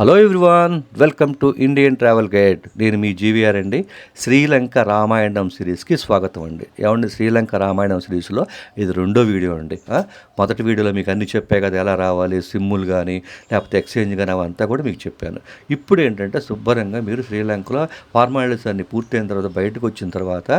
Hello everyone welcome to Indian travel guide. నేను మీ GVR అండి. శ్రీలంక రామాయణం సిరీస్కి స్వాగతం అండి. ఏమండి శ్రీలంక రామాయణం సిరీస్లో ఇది రెండో వీడియో అండి. మొదటి వీడియోలో మీకు అన్ని చెప్పే కదా ఎలా రావాలి సిమ్ములు కానీ లేకపోతే ఎక్స్చేంజ్ కానీ అవంతా కూడా మీకు చెప్పాను. ఇప్పుడు ఏంటంటే శుభ్రంగా మీరు శ్రీలంకలో ఫార్మాలిటీస్ అన్ని పూర్తయిన తర్వాత బయటకు వచ్చిన తర్వాత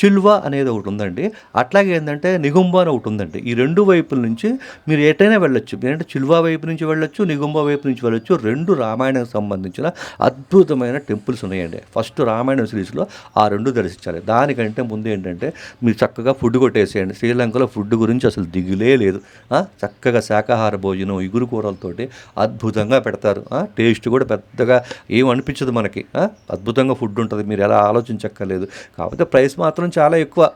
చిల్వా అనేది ఒకటి ఉందండి. అట్లాగే ఏంటంటే నిగుంబ అని ఒకటి ఉందండి. ఈ రెండు వైపుల నుంచి మీరు ఎటైనా వెళ్ళొచ్చు. ఏంటంటే చిల్వా వైపు నుంచి వెళ్ళొచ్చు నిగుంబ వైపు నుంచి వెళ్ళొచ్చు. రెండు రామాయణానికి సంబంధించిన అద్భుతమైన టెంపుల్స్ ఉన్నాయండి. ఫస్ట్ రామాయణ సిరీస్లో ఆ రెండు దర్శించాలి. దానికంటే ముందు ఏంటంటే మీరు చక్కగా ఫుడ్ కొట్టేసేయండి. శ్రీలంకలో ఫుడ్ గురించి అసలు దిగులే లేదు. చక్కగా శాకాహార భోజనం ఇగురు కూరలతోటి అద్భుతంగా పెడతారు. టేస్ట్ కూడా పెద్దగా ఏం అనిపించదు మనకి. అద్భుతంగా ఫుడ్ ఉంటుంది. మీరు ఎలా ఆలోచించక్కర్లేదు. కాకపోతే ప్రైస్ మాత్రం చాలా ఎక్కువ.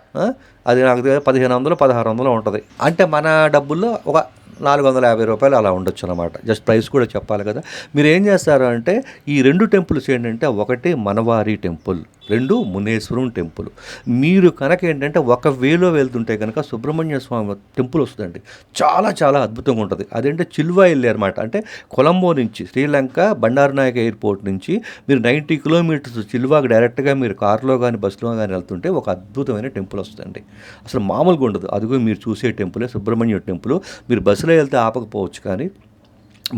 అది నాకు పదిహేను వందలు పదహారు వందలు ఉంటుంది. అంటే మన డబ్బుల్లో ఒక నాలుగు వందల యాభై రూపాయలు అలా ఉండొచ్చు అనమాట జస్ట్ ప్రైస్ కూడా చెప్పాలి కదా. మీరు ఏం చేస్తారు అంటే ఈ రెండు టెంపుల్స్ ఏంటంటే ఒకటి మనవారి టెంపుల్. రెండు మునేశ్వరం టెంపుల్. మీరు కనుక ఏంటంటే ఒక వేలో వెళ్తుంటే కనుక సుబ్రహ్మణ్య స్వామి టెంపుల్ వస్తుందండి. చాలా చాలా అద్భుతంగా ఉంటుంది. అదేంటే చిల్వా వెళ్ళి అనమాట అంటే కొలంబో నుంచి శ్రీలంక బండారనాయక ఎయిర్పోర్ట్ నుంచి మీరు నైంటీ కిలోమీటర్స్ చిల్వాకి డైరెక్ట్గా మీరు కారులో కానీ బస్సులో కానీ వెళ్తుంటే ఒక అద్భుతమైన టెంపుల్ వస్తుందండి. అసలు మామూలుగా ఉండదు. అదిగో మీరు చూసే టెంపులే సుబ్రహ్మణ్య టెంపుల్. మీరు బస్సులో వెళ్తే ఆపకపోవచ్చు కానీ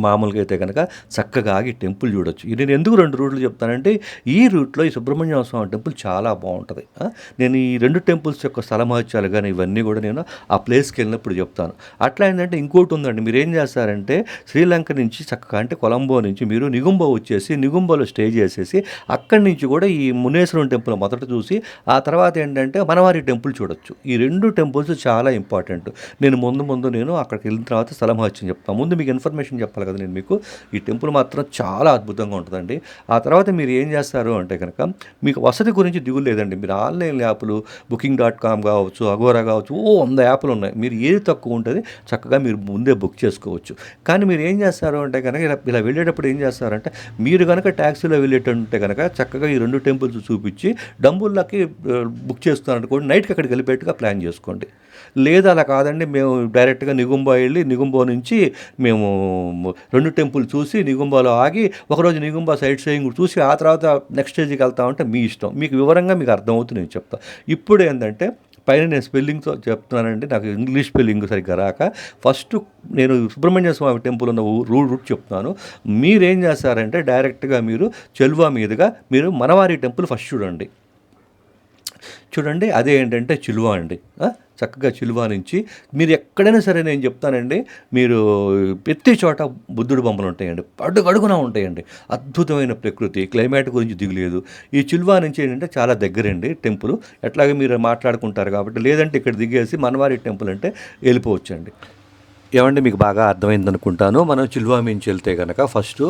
మామూలుగా అయితే కనుక చక్కగా ఆగి టెంపుల్ చూడొచ్చు. నేను ఎందుకు రెండు రూట్లు చెప్తానంటే ఈ రూట్లో ఈ సుబ్రహ్మణ్య స్వామి టెంపుల్ చాలా బాగుంటుంది. నేను ఈ రెండు టెంపుల్స్ యొక్క స్థల మహత్యాలు కానీ ఇవన్నీ కూడా నేను ఆ ప్లేస్కి వెళ్ళినప్పుడు చెప్తాను. అట్లా ఏంటంటే ఇంకోటి ఉందండి మీరు ఏం చేస్తారంటే శ్రీలంక నుంచి చక్కగా అంటే కొలంబో నుంచి మీరు నిగుంబో వచ్చేసి నిగుంబోలో స్టే చేసేసి అక్కడి నుంచి కూడా ఈ మునేశ్వరం టెంపుల్ మొదట చూసి ఆ తర్వాత ఏంటంటే మనవారి టెంపుల్ చూడొచ్చు. ఈ రెండు టెంపుల్స్ చాలా ఇంపార్టెంట్. నేను ముందు ముందు నేను అక్కడికి వెళ్ళిన తర్వాత స్థల మహత్యం చెప్తాను. ముందు మీకు ఇన్ఫర్మేషన్ చెప్పాలి కదా నేను మీకు ఈ టెంపుల్ మాత్రం చాలా అద్భుతంగా ఉంటుందండి. ఆ తర్వాత మీరు ఏం చేస్తారు అంటే కనుక మీకు వసతి గురించి దిగులు లేదండి. మీరు ఆన్లైన్ యాప్లు బుకింగ్ డాట్ కామ్ కావచ్చు అగోరా కావచ్చు ఓ వంద యాప్లు ఉన్నాయి. మీరు ఏది తక్కువ ఉంటుంది చక్కగా మీరు ముందే బుక్ చేసుకోవచ్చు. కానీ మీరు ఏం చేస్తారు అంటే కనుక ఇలా ఇలా వెళ్ళేటప్పుడు ఏం చేస్తారంటే మీరు కనుక ట్యాక్సీలో వెళ్ళేటంటే కనుక చక్కగా ఈ రెండు టెంపుల్స్ చూపించి డంబుల్లోకి బుక్ చేస్తున్నారనుకోండి నైట్కి అక్కడికి వెళ్ళిపెట్టుగా ప్లాన్ చేసుకోండి. లేదు అలా కాదండి మేము డైరెక్ట్గా నిగుంబో వెళ్ళి నిగుంబో నుంచి మేము రెండు టెంపుల్ చూసి నిగుంబాలో ఆగి ఒకరోజు నిగుంబా సైడ్ సీయింగ్ చూసి ఆ తర్వాత నెక్స్ట్ స్టేజ్కి వెళ్తామంటే మీ ఇష్టం. మీకు వివరంగా మీకు అర్థమవుతుంది నేను చెప్తాను ఇప్పుడు ఏంటంటే పైన నేను స్పెల్లింగ్తో చెప్తున్నానండి. నాకు ఇంగ్లీష్ స్పెల్లింగ్ సరిగ్గా రాక. ఫస్ట్ నేను సుబ్రహ్మణ్య స్వామి టెంపుల్ ఉన్న రూట్ రూట్ చెప్తున్నాను. మీరేం చేస్తారంటే డైరెక్ట్గా మీరు చెల్వా మీదుగా మీరు మనవారి టెంపుల్ ఫస్ట్ చూడండి. చూడండి అదే ఏంటంటే చిలువ అండి. చక్కగా చిలువ నుంచి మీరు ఎక్కడైనా సరే నేను చెప్తానండి మీరు ప్రతి చోట బుద్ధుడు బొమ్మలు ఉంటాయండి అడుగడుగున ఉంటాయండి. అద్భుతమైన ప్రకృతి క్లైమేట్ గురించి దిగులేదు. ఈ చిలువ నుంచి ఏంటంటే చాలా దగ్గరండి టెంపుల్. ఎట్లాగే మీరు మాట్లాడుకుంటారు కాబట్టి లేదంటే ఇక్కడ దిగేసి మనవారి టెంపుల్ అంటే వెళ్ళిపోవచ్చండి. ఏమంటే మీకు బాగా అర్థమైంది అనుకుంటాను మనం చిల్వా నుంచి వెళ్తే కనుక ఫస్ట్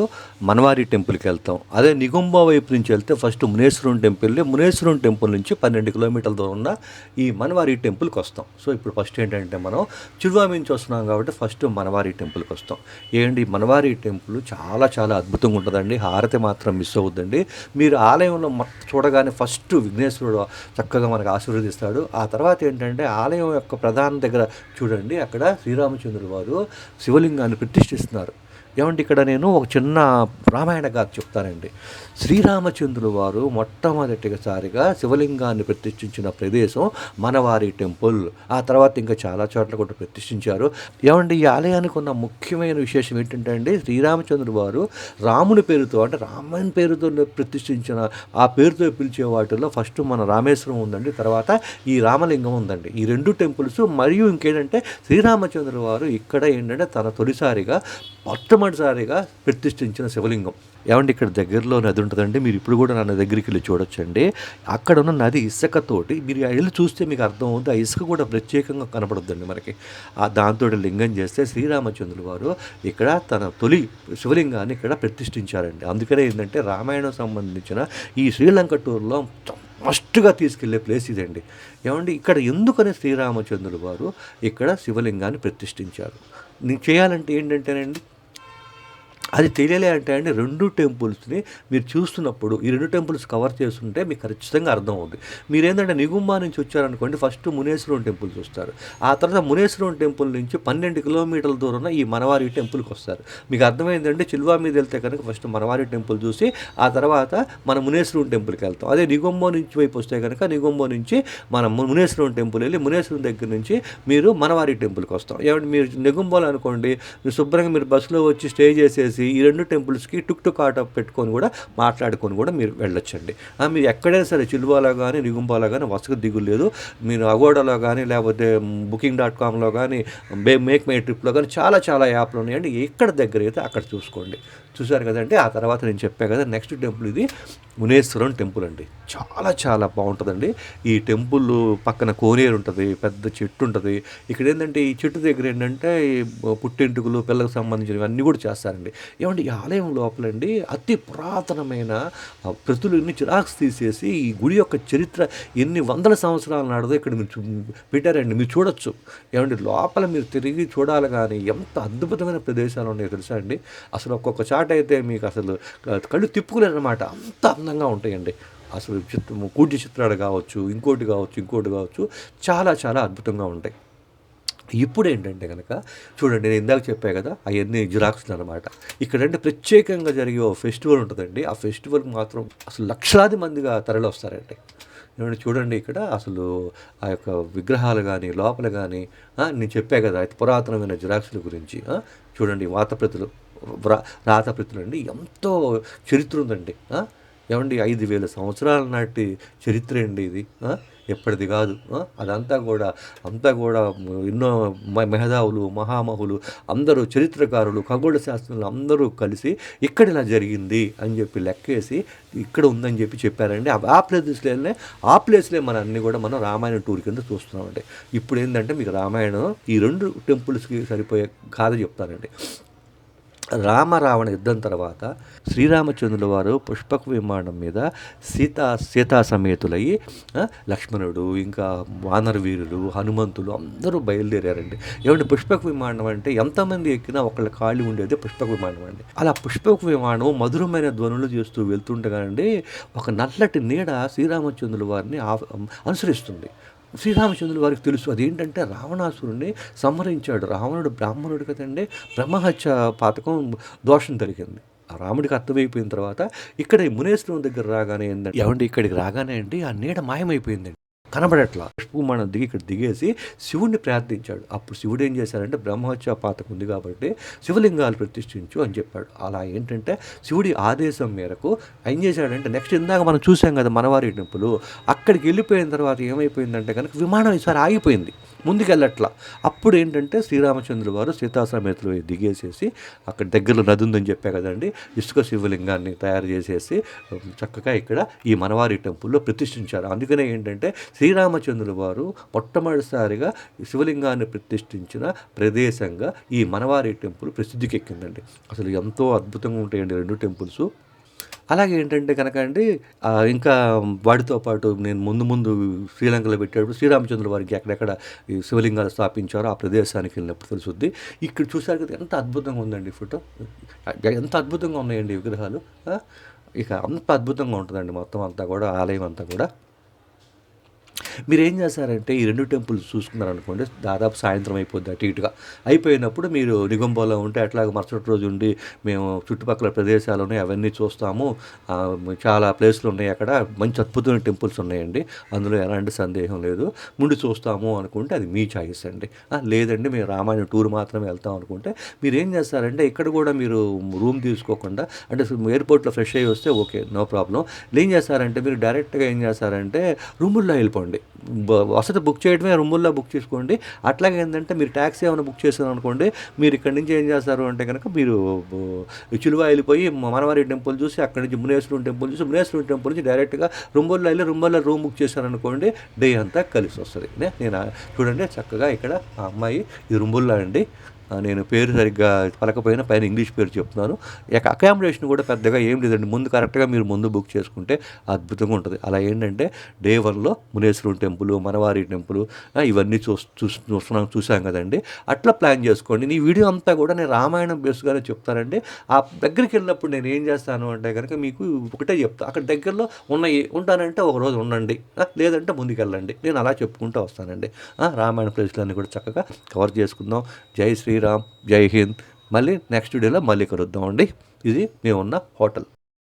మనవారి టెంపుల్కి వెళ్తాం. అదే నిగుంబా వైపు నుంచి వెళ్తే first Munneswaram temple Munneswaram temple నుంచి పన్నెండు కిలోమీటర్ల దూరం ఉన్న ఈ మనవారి టెంపుల్కి వస్తాం. సో ఇప్పుడు ఫస్ట్ ఏంటంటే మనం చిల్వా నుంచి వస్తున్నాం కాబట్టి ఫస్ట్ మనవారి టెంపుల్కి వస్తాం. ఏంటి మనవారి టెంపుల్ చాలా చాలా అద్భుతంగా ఉంటుందండి. హారతి మాత్రం మిస్ అవుద్దండి మీరు ఆలయంలో చూడగానే ఫస్ట్ విఘ్నేశ్వరుడు చక్కగా మనకు ఆశీర్వదిస్తాడు. ఆ తర్వాత ఏంటంటే ఆలయం యొక్క ప్రధాన దగ్గర చూడండి అక్కడ శ్రీరామచంద్రుడు వారు శివలింగాన్ని ప్రతిష్ఠిస్తున్నారు. ఏమంటే ఇక్కడ నేను ఒక చిన్న రామాయణ గాథ చెప్తానండి. శ్రీరామచంద్రుడు వారు మొట్టమొదటిసారిగా శివలింగాన్ని ప్రతిష్ఠించిన ప్రదేశం మనవారి టెంపుల్. ఆ తర్వాత ఇంకా చాలా చోట్ల కూడా ప్రతిష్ఠించారు. ఏమంటే ఈ ఆలయానికి ఉన్న ముఖ్యమైన విశేషం ఏంటంటే అండి శ్రీరామచంద్రుడు వారు రాముని పేరుతో అంటే రామాయణ పేరుతో ప్రతిష్ఠించిన ఆ పేరుతో పిలిచే వాటిలో ఫస్ట్ మన రామేశ్వరం ఉందండి తర్వాత ఈ రామలింగం ఉందండి. ఈ రెండు టెంపుల్స్ మరియు ఇంకేంటంటే శ్రీరామచంద్రుడు వారు ఇక్కడ ఏంటంటే తన తొలిసారిగా మొట్టమొదటిసారిగా ప్రతిష్ఠించిన శివలింగం. ఏమండి ఇక్కడ దగ్గరలో నది ఉంటుందండి. మీరు ఇప్పుడు కూడా నా దగ్గరికి వెళ్ళి చూడొచ్చండి. అక్కడ ఉన్న నది ఇసుకతోటి మీరు వెళ్ళి చూస్తే మీకు అర్థం అవుతుంది ఆ ఇసుక కూడా ప్రత్యేకంగా కనపడుద్దండి మనకి. ఆ దాంతో లింగం చేస్తే శ్రీరామచంద్రులు వారు ఇక్కడ తన తొలి శివలింగాన్ని ఇక్కడ ప్రతిష్ఠించారండి. అందుకనే ఏంటంటే రామాయణం సంబంధించిన ఈ శ్రీలంక టూర్లో మస్ట్గా తీసుకెళ్ళే ప్లేస్ ఇదండి. ఏమండి ఇక్కడ ఎందుకని శ్రీరామచంద్రులు వారు ఇక్కడ శివలింగాన్ని ప్రతిష్ఠించారు? నేను చేయాలంటే ఏంటంటేనండి అది తెలియలే అంటే అండి రెండు టెంపుల్స్ని మీరు చూస్తున్నప్పుడు ఈ రెండు టెంపుల్స్ కవర్ చేస్తుంటే మీకు ఖచ్చితంగా అర్థమవుతుంది మీరేంటంటే నిగుంబా నుంచి వచ్చారనుకోండి ఫస్ట్ మునేశ్వరం టెంపుల్ చూస్తారు. ఆ తర్వాత మునేశ్వరం టెంపుల్ నుంచి పన్నెండు కిలోమీటర్ల దూరంలో ఈ మనవారి టెంపుల్కి వస్తారు. మీకు అర్థమైందంటే చిల్వా మీద వెళ్తే కనుక ఫస్ట్ మనవారి టెంపుల్ చూసి ఆ తర్వాత మన మునేశ్వరం టెంపుల్కి వెళ్తాం. అదే నిగుంబో నుంచి వైపు వస్తే కనుక నిగుంబో నుంచి మన మునేశ్వరం టెంపుల్ వెళ్ళి మునేశ్వరం దగ్గర నుంచి మీరు మనవారి టెంపుల్కి వస్తాం. ఏమంటే మీరు నిగుంబోలు అనుకోండి శుభ్రంగా మీరు బస్సులో వచ్చి స్టే చేసేసి ఈ రెండు టెంపుల్స్కి టుక్ టుక్ ఆటో పెట్టుకొని కూడా మాట్లాడుకొని కూడా మీరు వెళ్ళొచ్చండి. మీరు ఎక్కడైనా సరే చిలువలో కానీ నిగుంబాలో కానీ వసకు దిగులేదు మీరు అగోడాలో కానీ లేకపోతే బుకింగ్ డాట్ కామ్లో కానీ మేక్ మై ట్రిప్లో కానీ చాలా చాలా యాప్లు ఉన్నాయండి. ఎక్కడ దగ్గర అయితే అక్కడ చూసుకోండి. చూశారు కదండి ఆ తర్వాత నేను చెప్పాను కదా నెక్స్ట్ టెంపుల్ ఇది మునేశ్వరం టెంపుల్ అండి. చాలా చాలా బాగుంటుందండి. ఈ టెంపుల్ పక్కన కోనేరు ఉంటుంది పెద్ద చెట్టు ఉంటుంది. ఇక్కడ ఏంటంటే ఈ చెట్టు దగ్గర ఏంటంటే ఈ పుట్టెంటుకలు పిల్లలకు సంబంధించినవి అన్నీ కూడా చేస్తారండి. ఏమంటే ఈ ఆలయం లోపలండి అతి పురాతనమైన ఆ, చిరాక్స్ తీసేసి ఈ గుడి యొక్క చరిత్ర ఎన్ని వందల సంవత్సరాల నాడుదో ఇక్కడ మీరు పెట్టారండి. మీరు చూడొచ్చు. ఏమంటే లోపల మీరు తిరిగి చూడాలి కానీ ఎంత అద్భుతమైన ప్రదేశాలు ఉన్నాయో తెలుసా అండి? అసలు ఒక్కొక్క చాట అయితే మీకు అసలు కళ్ళు తిప్పుకోలేరన్నమాట. అంత అందంగా ఉంటాయండి. అసలు చిత్రము కూటి చిత్రాలు కావచ్చు ఇంకోటి కావచ్చు ఇంకోటి కావచ్చు చాలా చాలా అద్భుతంగా ఉంటాయి. ఇప్పుడు ఏంటంటే కనుక చూడండి నేను ఇందాక చెప్పా కదా అవన్నీ జిరాక్స్లు అనమాట ఇక్కడంటే ప్రత్యేకంగా జరిగే ఓ ఫెస్టివల్ ఉంటుందండి. ఆ ఫెస్టివల్కి మాత్రం అసలు లక్షలాది మందిగా తరలి వస్తారండి ఏమంటే చూడండి ఇక్కడ అసలు ఆ యొక్క విగ్రహాలు కానీ లోపల కానీ నేను చెప్పా కదా పురాతనమైన జిరాక్స్ల గురించి చూడండి వాతప్రతులు రాతప్రతులండి ఎంతో చరిత్ర ఉందండి ఏమండి ఐదు వేల సంవత్సరాల నాటి చరిత్ర అండి ఇది ఎప్పటిది కాదు అదంతా కూడా అంతా కూడా ఎన్నో మెహదావులు మహామహులు అందరూ చరిత్రకారులు ఖగోళ శాస్త్రులు అందరూ కలిసి ఇక్కడ ఇలా జరిగింది అని చెప్పి లెక్కేసి ఇక్కడ ఉందని చెప్పి చెప్పారండి. ఆ- ప్లేస్లోనే ఆ ప్లేస్లే మన అన్నీ కూడా మనం రామాయణ టూర్ కింద చూస్తున్నామండి. ఇప్పుడు ఏంటంటే మీకు రామాయణం ఈ రెండు టెంపుల్స్కి సరిపోయే గాథ చెప్తానండి. రామరావణ యుద్ధం తర్వాత శ్రీరామచంద్రుల వారు పుష్పక విమానం మీద సీతా సీతా సమేతులయ్యి లక్ష్మణుడు ఇంకా వానరవీరులు హనుమంతులు అందరూ బయలుదేరారండి. ఏమంటే పుష్పక విమానం అంటే ఎంతమంది ఎక్కినా ఒకళ్ళ ఖాళీ ఉండేది పుష్పక విమానం అండి. అలా పుష్పక విమానం మధురమైన ధ్వనులు చేస్తూ వెళ్తుండగానండి ఒక నల్లటి నీడ శ్రీరామచంద్రుల వారిని అనుసరిస్తుంది. శ్రీరామచంద్రుల వారికి తెలుసు. అదేంటంటే రావణాసురుణ్ణి సంహరించాడు. రావణుడు బ్రాహ్మణుడు కదండి. బ్రహ్మహత్య పాతకం దోషం జరిగింది ఆ రాముడికి అర్థమైపోయిన తర్వాత ఇక్కడ మునేశ్వరం దగ్గర రాగానే ఏంటంటే ఏమండి ఇక్కడికి రాగానే అండి ఆ నీడ మాయమైపోయిందండి. కనబడట్లా. పుష్పమానం దిగి ఇక్కడ దిగేసి శివుణ్ణి ప్రార్థించాడు. అప్పుడు శివుడు ఏం చేశారంటే బ్రహ్మోత్సవ పాతకు ఉంది కాబట్టి శివలింగాలు ప్రతిష్ఠించు అని చెప్పాడు. అలా ఏంటంటే శివుడి ఆదేశం మేరకు ఏం చేశాడంటే నెక్స్ట్ ఇందాక మనం చూసాం కదా మనవారి టెంపుల్ అక్కడికి వెళ్ళిపోయిన తర్వాత ఏమైపోయిందంటే కనుక విమానం ఈసారి ఆగిపోయింది. ముందుకెళ్ళట్లా. అప్పుడు ఏంటంటే శ్రీరామచంద్రుల వారు సీతాసమేతలు దిగేసేసి అక్కడ దగ్గరలో నది ఉందని చెప్పా కదండి ఇసుక శివలింగాన్ని తయారు చేసేసి చక్కగా ఇక్కడ ఈ మనవారి టెంపుల్లో ప్రతిష్ఠించారు. అందుకనే ఏంటంటే శ్రీరామచంద్రుల వారు మొట్టమొదటిసారిగా ఈ శివలింగాన్ని ప్రతిష్ఠించిన ప్రదేశంగా ఈ మనవారి టెంపుల్ ప్రసిద్ధికెక్కిందండి. అసలు ఎంతో అద్భుతంగా ఉంటాయండి రెండు టెంపుల్స్. అలాగే ఏంటంటే కనుక అండి ఇంకా వాటితో పాటు నేను ముందు ముందు శ్రీలంకలో పెట్టేటప్పుడు శ్రీరామచంద్రుల వారికి ఎక్కడెక్కడ ఈ శివలింగాలు స్థాపించారో ఆ ప్రదేశానికి వెళ్ళినప్పుడు తెలుసుద్ది. ఇక్కడ చూసారు కదా ఎంత అద్భుతంగా ఉందండి ఫోటో. ఎంత అద్భుతంగా ఉన్నాయండి విగ్రహాలు ఇక అంత అద్భుతంగా ఉంటుందండి మొత్తం అంతా కూడా ఆలయం అంతా కూడా. మీరు ఏం చేస్తారంటే ఈ రెండు టెంపుల్స్ చూసుకున్నారనుకోండి దాదాపు సాయంత్రం అయిపోద్ది అటు ఇటుగా. అయిపోయినప్పుడు మీరు నిగంబోలో ఉంటే అట్లాగ మరుసటి రోజు ఉండి మేము చుట్టుపక్కల ప్రదేశాలు ఉన్నాయి అవన్నీ చూస్తాము. చాలా ప్లేస్లు ఉన్నాయి అక్కడ మంచి అద్భుతమైన టెంపుల్స్ ఉన్నాయండి. అందులో ఎలాంటి సందేహం లేదు. ముందు చూస్తాము అనుకుంటే అది మీ చాయిస్ అండి. లేదండి మేము రామాయణ టూర్ మాత్రమే వెళ్తాం అనుకుంటే మీరు ఏం చేస్తారంటే ఇక్కడ కూడా మీరు రూమ్ తీసుకోకుండా అంటే ఎయిర్పోర్ట్లో ఫ్రెష్ అయ్యి వస్తే ఓకే నో ప్రాబ్లం. ఏం చేస్తారంటే మీరు డైరెక్ట్గా ఏం చేస్తారంటే రూముల్లో వెళ్ళిపోండి. వసతి బుక్ చేయడమే రూముల్లో బుక్ చేసుకోండి. అట్లాగే ఏంటంటే మీరు ట్యాక్సీ ఏమైనా బుక్ చేశారు అనుకోండి మీరు ఇక్కడ నుంచి ఏం చేస్తారు అంటే కనుక మీరు చిలువ వెళ్ళిపోయి మనవారి టెంపుల్ చూసి అక్కడి నుంచి మునేశ్వరం టెంపుల్ చూసి మునేశ్వరం టెంపుల్ నుంచి డైరెక్ట్గా రూముల్లో వెళ్ళి రూముల్లో రూమ్ బుక్ చేశారనుకోండి డే అంతా కలిసి వస్తుంది. నేను? చూడండి చక్కగా ఇక్కడ ఆ అమ్మాయి ఇది రుంబుల్లా అండి. నేను పేరు సరిగ్గా పలకపోయినా పైన ఇంగ్లీష్ పేరు చెప్తున్నాను. ఇక అకామిడేషన్ కూడా పెద్దగా ఏం లేదండి. ముందు కరెక్ట్గా మీరు ముందు బుక్ చేసుకుంటే అద్భుతంగా ఉంటుంది. అలా ఏంటంటే డే వన్లో మునేశ్వరం టెంపుల్ మనవారి టెంపుల్ ఇవన్నీ చూ చూస్తున్నాం చూసాం కదండి. అట్లా ప్లాన్ చేసుకోండి. నీ వీడియో అంతా కూడా నేను రామాయణం బేస్గానే చెప్తానండి. ఆ దగ్గరికి వెళ్ళినప్పుడు నేను ఏం చేస్తాను అంటే కనుక మీకు ఒకటే చెప్తాను అక్కడ దగ్గరలో ఉన్నాయి ఉంటానంటే ఒక రోజు ఉండండి. లేదంటే ముందుకెళ్ళండి. నేను అలా చెప్పుకుంటూ వస్తానండి. రామాయణ ప్లేస్లన్నీ కూడా చక్కగా కవర్ చేసుకుందాం. జై శ్రీ శ్రీరామ్ జై హింద్. మళ్ళీ నెక్స్ట్ వీడియోలో మళ్ళీ కలుద్దామండి. ఇది మేమున్న హోటల్.